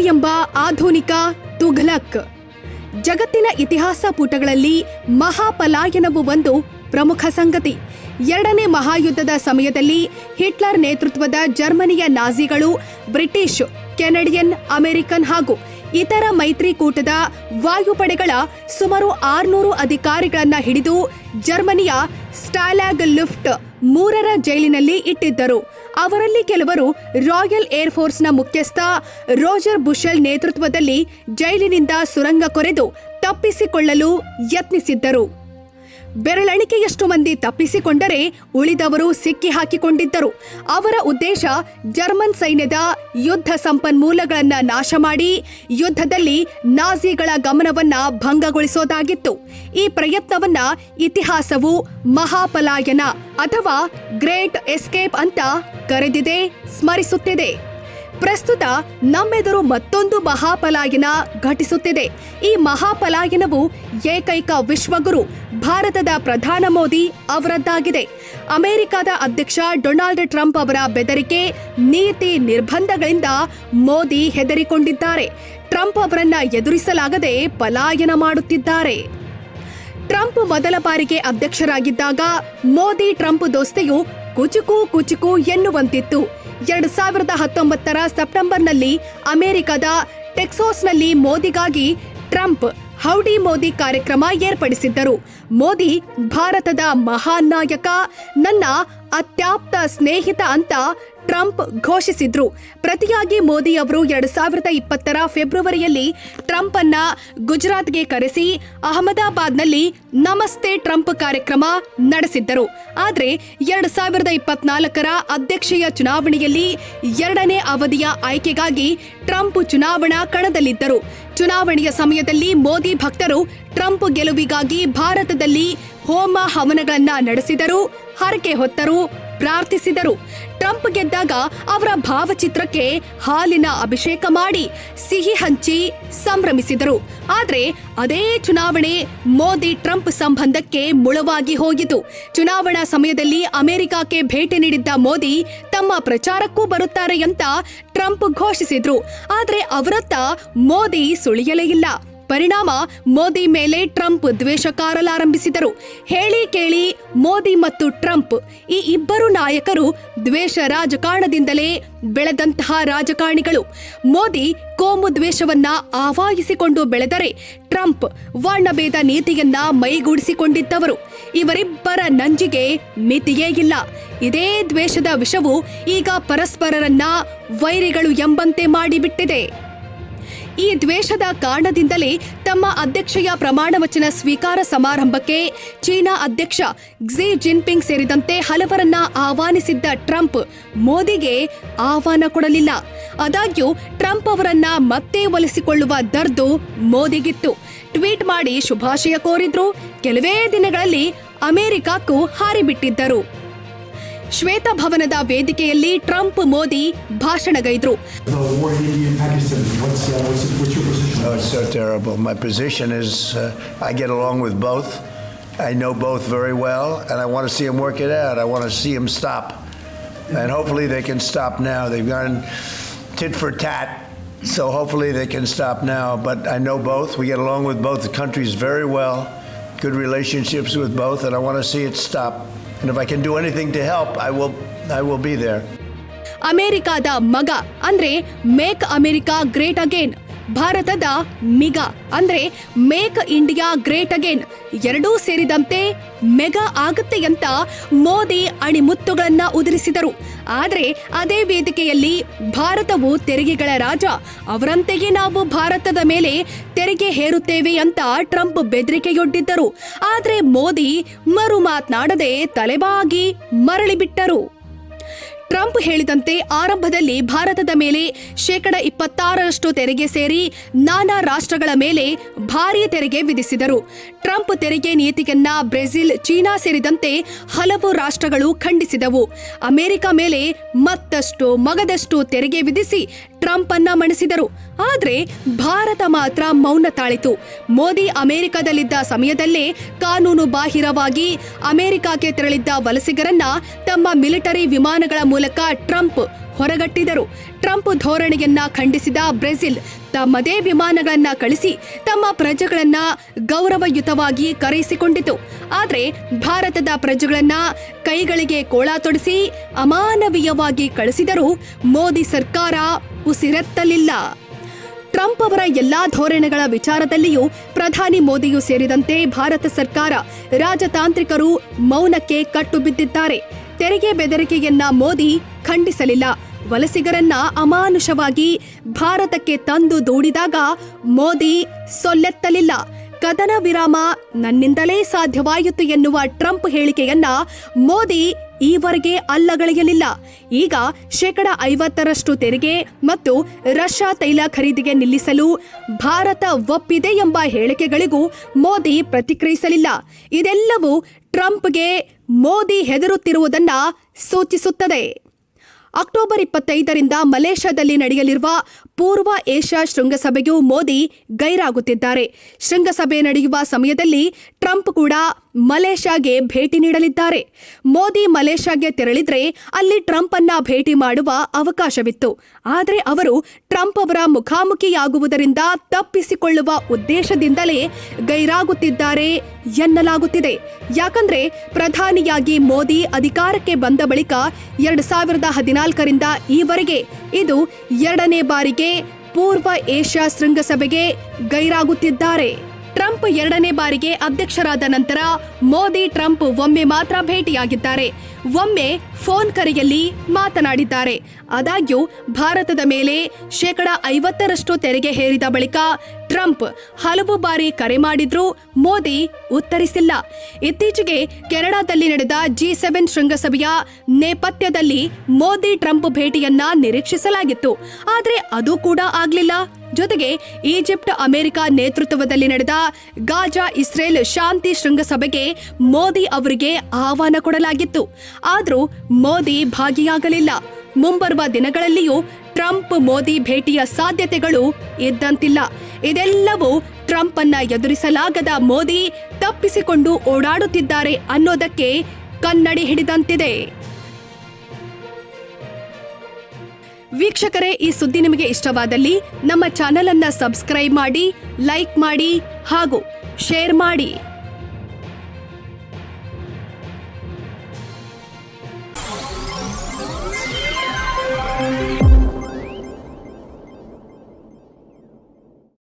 ಎಂಬ ಆಧುನಿಕ ತುಘಲಕ್. ಜಗತ್ತಿನ ಇತಿಹಾಸ ಪುಟಗಳಲ್ಲಿ ಮಹಾಪಲಾಯನವು ಒಂದು ಪ್ರಮುಖ ಸಂಗತಿ. ಎರಡನೇ ಮಹಾಯುದ್ಧದ ಸಮಯದಲ್ಲಿ ಹಿಟ್ಲರ್ ನೇತೃತ್ವದ ಜರ್ಮನಿಯ ನಾಜಿಗಳು, ಬ್ರಿಟಿಷ್, ಕೆನಡಿಯನ್, ಅಮೆರಿಕನ್ ಹಾಗೂ ಇತರ ಮೈತ್ರಿಕೂಟದ ವಾಯುಪಡೆಗಳ ಸುಮಾರು ಆರುನೂರು ಅಧಿಕಾರಿಗಳನ್ನು ಹಿಡಿದು ಜರ್ಮನಿಯ ಸ್ಟಾಲಾಗ್ ಲಿಫ್ಟ್ ಮೂರರ ಜೈಲಿನಲ್ಲಿ ಇಟ್ಟಿದ್ದರು. ಅವರಲ್ಲಿ ಕೆಲವರು ರಾಯಲ್ ಏರ್ಫೋರ್ಸ್ನ ಮುಖ್ಯಸ್ಥ ರೋಜರ್ ಬುಷೆಲ್ ನೇತೃತ್ವದಲ್ಲಿ ಜೈಲಿನಿಂದ ಸುರಂಗ ಕೊರೆದು ತಪ್ಪಿಸಿಕೊಳ್ಳಲು ಯತ್ನಿಸಿದ್ದರು. ಬೆರಳೆಣಿಕೆಯಷ್ಟು ಮಂದಿ ತಪ್ಪಿಸಿಕೊಂಡರೆ ಉಳಿದವರು ಸಿಕ್ಕಿ ಹಾಕಿಕೊಂಡಿದ್ದರು. ಅವರ ಉದ್ದೇಶ ಜರ್ಮನ್ ಸೈನ್ಯದ ಯುದ್ಧ ಸಂಪನ್ಮೂಲಗಳನ್ನ ನಾಶ ಮಾಡಿ ಯುದ್ಧದಲ್ಲಿ ನಾಜಿಗಳ ಗಮನವನ್ನ ಭಂಗಗೊಳಿಸೋದಾಗಿತ್ತು. ಈ ಪ್ರಯತ್ನವನ್ನ ಇತಿಹಾಸವು ಮಹಾಪಲಾಯನ ಅಥವಾ ಗ್ರೇಟ್ ಎಸ್ಕೇಪ್ ಅಂತ ಕರೆದಿದೆ, ಸ್ಮರಿಸುತ್ತಿದೆ. ಪ್ರಸ್ತುತ ನಮ್ಮೆದುರು ಮತ್ತೊಂದು ಮಹಾಪಲಾಯನ ಘಟಿಸುತ್ತಿದೆ. ಈ ಮಹಾಪಲಾಯನವು ಏಕೈಕ ವಿಶ್ವಗುರು, ಭಾರತದ ಪ್ರಧಾನ ಮೋದಿ ಅವರದ್ದಾಗಿದೆ. ಅಮೆರಿಕದ ಅಧ್ಯಕ್ಷ ಡೊನಾಲ್ಡ್ ಟ್ರಂಪ್ ಅವರ ಬೆದರಿಕೆ, ನೀತಿ ನಿರ್ಬಂಧಗಳಿಂದ ಮೋದಿ ಹೆದರಿಕೊಂಡಿದ್ದಾರೆ. ಟ್ರಂಪ್ ಅವರನ್ನ ಎದುರಿಸಲಾಗದೆ ಪಲಾಯನ ಮಾಡುತ್ತಿದ್ದಾರೆ. ಟ್ರಂಪ್ ಮೊದಲ ಬಾರಿಗೆ ಅಧ್ಯಕ್ಷರಾಗಿದ್ದಾಗ ಮೋದಿ ಟ್ರಂಪ್ ದೋಸ್ತಿಯು ಕುಚುಕು ಕುಚುಕು ಎನ್ನುವಂತಿತ್ತು. ಎರಡು ಸಾವಿರದ ಹತ್ತೊಂಬತ್ತರ ಸೆಪ್ಟೆಂಬರ್ನಲ್ಲಿ ಅಮೆರಿಕದ ಟೆಕ್ಸಾಸ್ನಲ್ಲಿ ಮೋದಿಗಾಗಿ ಟ್ರಂಪ್ ಹೌಡಿ ಮೋದಿ ಕಾರ್ಯಕ್ರಮ ಏರ್ಪಡಿಸಿದ್ದರು. ಮೋದಿ ಭಾರತದ ಮಹಾನ್ ನಾಯಕ, ನನ್ನ ಅತ್ಯಾಪ್ತ ಸ್ನೇಹಿತ ಅಂತ ಟ್ರಂಪ್ ಘೋಷಿಸಿದ್ರು. ಪ್ರತಿಯಾಗಿ ಮೋದಿ ಅವರು ಎರಡು ಸಾವಿರದ ಇಪ್ಪತ್ತರ ಫೆಬ್ರವರಿಯಲ್ಲಿ ಟ್ರಂಪ್ ಅನ್ನ ಗುಜರಾತ್ಗೆ ಕರೆಸಿ ಅಹಮದಾಬಾದ್ನಲ್ಲಿ ನಮಸ್ತೆ ಟ್ರಂಪ್ ಕಾರ್ಯಕ್ರಮ ನಡೆಸಿದ್ದರು. ಆದರೆ ಎರಡು ಸಾವಿರದ ಇಪ್ಪತ್ನಾಲ್ಕರ ಅಧ್ಯಕ್ಷೀಯ ಚುನಾವಣೆಯಲ್ಲಿ ಎರಡನೇ ಅವಧಿಯ ಆಯ್ಕೆಗಾಗಿ ಟ್ರಂಪ್ ಚುನಾವಣಾ ಕಣದಲ್ಲಿದ್ದರು. ಚುನಾವಣೆಯ ಸಮಯದಲ್ಲಿ ಮೋದಿ ಭಕ್ತರು ಟ್ರಂಪ್ ಗೆಲುವಿಗಾಗಿ ಭಾರತದಲ್ಲಿ ಹೋಮ ಹವನಗಳನ್ನ ನಡೆಸಿದರು, ಹರಕೆ ಹೊತ್ತರು ಪ್ರಾರ್ಥಿಸಿದರು. ಟ್ರಂಪ್ ಗೆದ್ದಾಗ ಅವರ ಭಾವಚಿತ್ರಕ್ಕೆ ಹಾಲಿನ ಅಭಿಷೇಕ ಮಾಡಿ ಸಿಹಿ ಹಂಚಿ ಸಂಭ್ರಮಿಸಿದರು. ಆದರೆ ಅದೇ ಚುನಾವಣೆ ಮೋದಿ ಟ್ರಂಪ್ ಸಂಬಂಧಕ್ಕೆ ಮುಳವಾಗಿ ಹೋಗಿತು ಚುನಾವಣಾ ಸಮಯದಲ್ಲಿ ಅಮೆರಿಕಕ್ಕೆ ಭೇಟಿ ನೀಡಿದ್ದ ಮೋದಿ ತಮ್ಮ ಪ್ರಚಾರಕ್ಕೂ ಬರುತ್ತಾರೆ ಅಂತ ಟ್ರಂಪ್ ಘೋಷಿಸಿದ್ರು. ಆದರೆ ಅವರತ್ತ ಮೋದಿ ಸುಳಿಯಲೇ ಇಲ್ಲ. ಪರಿಣಾಮ ಮೋದಿ ಮೇಲೆ ಟ್ರಂಪ್ ದ್ವೇಷ ಕಾರಲಾರಂಭಿಸಿದರು. ಹೇಳಿ ಕೇಳಿ, ಮೋದಿ ಮತ್ತು ಟ್ರಂಪ್ ಈ ಇಬ್ಬರು ನಾಯಕರು ದ್ವೇಷ ರಾಜಕಾರಣದಿಂದಲೇ ಬೆಳೆದಂತಹ ರಾಜಕಾರಣಿಗಳು. ಮೋದಿ ಕೋಮು ದ್ವೇಷವನ್ನ ಆವಾಹಿಸಿಕೊಂಡು ಬೆಳೆದರೆ ಟ್ರಂಪ್ ವರ್ಣಭೇದ ನೀತಿಯನ್ನ ಮೈಗೂಡಿಸಿಕೊಂಡಿದ್ದವರು. ಇವರಿಬ್ಬರ ನಂಜಿಗೆ ಮಿತಿಯೇ ಇಲ್ಲ. ಇದೇ ದ್ವೇಷದ ವಿಷವು ಈಗ ಪರಸ್ಪರರನ್ನ ವೈರಿಗಳು ಎಂಬಂತೆ ಮಾಡಿಬಿಟ್ಟಿದೆ. ಈ ದ್ವೇಷದ ಕಾರಣದಿಂದಲೇ ತಮ್ಮ ಅಧ್ಯಕ್ಷೆಯ ಪ್ರಮಾಣ ವಚನ ಸ್ವೀಕಾರ ಸಮಾರಂಭಕ್ಕೆ ಚೀನಾ ಅಧ್ಯಕ್ಷ ಕ್ಸಿ ಜಿನ್ಪಿಂಗ್ ಸೇರಿದಂತೆ ಹಲವರನ್ನ ಆಹ್ವಾನಿಸಿದ್ದ ಟ್ರಂಪ್ ಮೋದಿಗೆ ಆಹ್ವಾನ ಕೊಡಲಿಲ್ಲ. ಆದಾಗ್ಯೂ ಟ್ರಂಪ್ ಅವರನ್ನ ಮತ್ತೆ ಒಲಿಸಿಕೊಳ್ಳುವ ದರ್ದು ಮೋದಿಗಿತ್ತು. ಟ್ವೀಟ್ ಮಾಡಿ ಶುಭಾಶಯ ಕೋರಿದ್ರು. ಕೆಲವೇ ದಿನಗಳಲ್ಲಿ ಅಮೆರಿಕಕ್ಕೂ ಹಾರಿಬಿಟ್ಟಿದ್ದರು. ಶ್ವೇತಭವನದ ವೇದಿಕೆಯಲ್ಲಿ Trump Modi ಭಾಷಣಗೈದ್ರು The war in India and Pakistan, what's, uh, what's, what's your position? Oh, it's so terrible. My position is uh, I get along with both. I know both very well, and I want to see them work it out. I want to see them stop. And hopefully they can stop now. They've gone tit for tat, so hopefully they can stop now. But I know both. We get along with both the countries very well, good relationships with both, and I want to see it stop. And if I can do anything to help, I will, I will be there. ಅಮೆರಿಕಾದ ಮಗ ಅಂದ್ರೆ make America great again ಭಾರತದ ಮಿಗ, ಅಂದ್ರೆ make India great again, ಎರಡೂ ಸೇರಿದಂತೆ mega ಆಗುತ್ತೆ ಅಂತ ಮೋದಿ ಅಣಿಮುತ್ತುಗಳನ್ನ ಉದುರಿಸಿದರು. ಆದ್ರೆ ಅದೇ ವೇದಿಕೆಯಲ್ಲಿ ಭಾರತವು ತೆರಿಗೆಗಳ ರಾಜ, ಅವರಂತೆಯೇ ನಾವು ಭಾರತದ ಮೇಲೆ ತೆರಿಗೆ ಹೇರುತ್ತೇವೆ ಅಂತ ಟ್ರಂಪ್ ಬೆದರಿಕೆಯೊಡ್ಡಿದ್ದರು. ಆದ್ರೆ ಮೋದಿ ಮರು ಮಾತನಾಡದೆ ತಲೆಬಾಗಿ ಮರಳಿಬಿಟ್ಟರು. ಟ್ರಂಪ್ ಹೇಳಿದಂತೆ ಆರಂಭದಲ್ಲಿ ಭಾರತದ ಮೇಲೆ ಶೇಕಡ ಇಪ್ಪತ್ತಾರರಷ್ಟು ತೆರಿಗೆ ಸೇರಿ ನಾನಾ ರಾಷ್ಟ್ರಗಳ ಮೇಲೆ ಭಾರೀ ತೆರಿಗೆ ವಿಧಿಸಿದರು. ಟ್ರಂಪ್ ತೆರಿಗೆ ನೀತಿಯನ್ನ ಬ್ರೆಜಿಲ್, ಚೀನಾ ಸೇರಿದಂತೆ ಹಲವು ರಾಷ್ಟ್ರಗಳು ಖಂಡಿಸಿದವು. ಅಮೆರಿಕ ಮೇಲೆ ಮತ್ತಷ್ಟು ಮಗದಷ್ಟು ತೆರಿಗೆ ವಿಧಿಸಿ ಟ್ರಂಪ್ ಅನ್ನ ಮಣಿಸಿದರು. ಆದರೆ ಭಾರತ ಮಾತ್ರ ಮೌನ ತಾಳಿತು. ಮೋದಿ ಅಮೆರಿಕದಲ್ಲಿದ್ದ ಸಮಯದಲ್ಲೇ ಕಾನೂನು ಬಾಹಿರವಾಗಿ ಅಮೆರಿಕಕ್ಕೆ ತೆರಳಿದ್ದ ವಲಸಿಗರನ್ನ ತಮ್ಮ ಮಿಲಿಟರಿ ವಿಮಾನಗಳ ಮೂಲಕ ಟ್ರಂಪ್ ಹೊರಗಟ್ಟಿದರು. ಟ್ರಂಪ್ ಧೋರಣೆಯನ್ನ ಖಂಡಿಸಿದ ಬ್ರೆಜಿಲ್ ತಮ್ಮದೇ ವಿಮಾನಗಳನ್ನ ಕಳಿಸಿ ತಮ್ಮ ಪ್ರಜೆಗಳನ್ನ ಗೌರವಯುತವಾಗಿ ಕರೆಯಿಸಿಕೊಂಡಿತು. ಆದರೆ ಭಾರತದ ಪ್ರಜೆಗಳನ್ನ ಕೈಗಳಿಗೆ ಕೋಳ ತೊಡಿಸಿ ಅಮಾನವೀಯವಾಗಿ ಕಳಿಸಿದರೂ ಮೋದಿ ಸರ್ಕಾರ ಉಸಿರೆತ್ತಲಿಲ್ಲ. ಟ್ರಂಪ್ ಅವರ ಎಲ್ಲಾ ಧೋರಣೆಗಳ ವಿಚಾರದಲ್ಲಿಯೂ ಪ್ರಧಾನಿ ಮೋದಿಯೂ ಸೇರಿದಂತೆ ಭಾರತ ಸರ್ಕಾರ ರಾಜತಾಂತ್ರಿಕರು ಮೌನಕ್ಕೆ ಕಟ್ಟು ಬಿದ್ದಿದ್ದಾರೆ ತೆರಿಗೆ ಬೆದರಿಕೆಯನ್ನ ಮೋದಿ ಖಂಡಿಸಲಿಲ್ಲ. ವಲಸಿಗರನ್ನ ಅಮಾನುಷವಾಗಿ ಭಾರತಕ್ಕೆ ತಂದು ದೂಡಿದಾಗ ಮೋದಿ ಸೊಲ್ಲೆತ್ತಲಿಲ್ಲ. ಕದನ ವಿರಾಮ ನನ್ನಿಂದಲೇ ಸಾಧ್ಯವಾಯಿತು ಎನ್ನುವ ಟ್ರಂಪ್ ಹೇಳಿಕೆಯನ್ನ ಮೋದಿ ಈವರೆಗೆ ಅಲ್ಲಗಳೆಯಲಿಲ್ಲ. ಈಗ ಶೇಕಡ ಐವತ್ತರಷ್ಟು ತೆರಿಗೆ ಮತ್ತು ರಷ್ಯಾ ತೈಲ ಖರೀದಿಗೆ ನಿಲ್ಲಿಸಲು ಭಾರತ ಒಪ್ಪಿದೆ ಎಂಬ ಹೇಳಿಕೆಗಳಿಗೂ ಮೋದಿ ಪ್ರತಿಕ್ರಿಯಿಸಲಿಲ್ಲ. ಇದೆಲ್ಲವೂ ಟ್ರಂಪ್ಗೆ ಮೋದಿ ಹೆದರುತ್ತಿರುವುದನ್ನ ಸೂಚಿಸುತ್ತದೆ. ಅಕ್ಟೋಬರ್ ಇಪ್ಪತ್ತೈದರಿಂದ ಮಲೇಷ್ಯಾದಲ್ಲಿ ನಡೆಯಲಿರುವ ಪೂರ್ವ ಏಷ್ಯಾ ಶೃಂಗಸಭೆಗೂ ಮೋದಿ ಗೈರಾಗುತ್ತಿದ್ದಾರೆ. ಶೃಂಗಸಭೆ ನಡೆಯುವ ಸಮಯದಲ್ಲಿ ಟ್ರಂಪ್ ಕೂಡ ಮಲೇಷ್ಯಾಗೆ ಭೇಟಿ ನೀಡಲಿದ್ದಾರೆ. ಮೋದಿ ಮಲೇಷ್ಯಾಗೆ ತೆರಳಿದ್ರೆ ಅಲ್ಲಿ ಟ್ರಂಪ್ ಅನ್ನ ಭೇಟಿ ಮಾಡುವ ಅವಕಾಶವಿತ್ತು. ಆದರೆ ಅವರು ಟ್ರಂಪ್ ಅವರ ಮುಖಾಮುಖಿಯಾಗುವುದರಿಂದ ತಪ್ಪಿಸಿಕೊಳ್ಳುವ ಉದ್ದೇಶದಿಂದಲೇ ಗೈರಾಗುತ್ತಿದ್ದಾರೆ ಎನ್ನಲಾಗುತ್ತಿದೆ. ಯಾಕಂದ್ರೆ ಪ್ರಧಾನಿಯಾಗಿ ಮೋದಿ ಅಧಿಕಾರಕ್ಕೆ ಬಂದ ಬಳಿಕ ಎರಡ್ ಸಾವಿರದ ಹದಿನಾಲ್ಕರಿಂದ ಈವರೆಗೆ ಇದು ಎರಡನೇ ಬಾರಿಗೆ ಪೂರ್ವ ಏಷ್ಯಾ ಶೃಂಗಸಭೆಗೆ ಗೈರಾಗುತ್ತಿದ್ದಾರೆ. ಟ್ರಂಪ್ ಎರಡನೇ ಬಾರಿಗೆ ಅಧ್ಯಕ್ಷರಾದ ನಂತರ ಮೋದಿ, ಟ್ರಂಪ್ ಒಮ್ಮೆ ಮಾತ್ರ ಭೇಟಿಯಾಗಿದ್ದಾರೆ. ಒಮ್ಮೆ ಫೋನ್ ಕರೆಯಲ್ಲಿ ಮಾತನಾಡಿದ್ದಾರೆ. ಆದಾಗ್ಯೂ ಭಾರತದ ಮೇಲೆ ಶೇಕಡ ಐವತ್ತರಷ್ಟು ತೆರಿಗೆ ಹೇರಿದ ಬಳಿಕ ಟ್ರಂಪ್ ಹಲವು ಬಾರಿ ಕರೆ ಮಾಡಿದ್ರೂ ಮೋದಿ ಉತ್ತರಿಸಿಲ್ಲ. ಇತ್ತೀಚೆಗೆ ಕೆನಡಾದಲ್ಲಿ ನಡೆದ ಜಿ ಸೆವೆನ್ ಶೃಂಗಸಭೆಯ ನೇಪಥ್ಯದಲ್ಲಿ ಮೋದಿ ಟ್ರಂಪ್ ಭೇಟಿಯನ್ನ ನಿರೀಕ್ಷಿಸಲಾಗಿತ್ತು. ಆದರೆ ಅದು ಕೂಡ ಆಗಲಿಲ್ಲ. ಜೊತೆಗೆ ಈಜಿಪ್ಟ್ ಅಮೆರಿಕ ನೇತೃತ್ವದಲ್ಲಿ ನಡೆದ ಗಾಜಾ ಇಸ್ರೇಲ್ ಶಾಂತಿ ಶೃಂಗಸಭೆಗೆ ಮೋದಿ ಅವರಿಗೆ ಆಹ್ವಾನ ಕೊಡಲಾಗಿತ್ತು. ಆದರೂ ಮೋದಿ ಭಾಗಿಯಾಗಲಿಲ್ಲ. ಮುಂಬರುವ ದಿನಗಳಲ್ಲಿಯೂ ಟ್ರಂಪ್ ಮೋದಿ ಭೇಟಿಯ ಸಾಧ್ಯತೆಗಳು ಇದ್ದಂತಿಲ್ಲ. ಇದೆಲ್ಲವೂ ಟ್ರಂಪ್ ಅನ್ನ ಎದುರಿಸಲಾಗದ ಮೋದಿ ತಪ್ಪಿಸಿಕೊಂಡು ಓಡಾಡುತ್ತಿದ್ದಾರೆ ಅನ್ನೋದಕ್ಕೆ ಕನ್ನಡಿ ಹಿಡಿದಂತಿದೆ. ವೀಕ್ಷಕರೇ, ಈ ಸುದ್ದಿ ನಿಮಗೆ ಇಷ್ಟವಾದಲ್ಲಿ ನಮ್ಮ ಚಾನೆಲ್ ಅನ್ನ ಸಬ್ಸ್ಕ್ರೈಬ್ ಮಾಡಿ, ಲೈಕ್ ಮಾಡಿ ಹಾಗೂ ಶೇರ್ ಮಾಡಿ.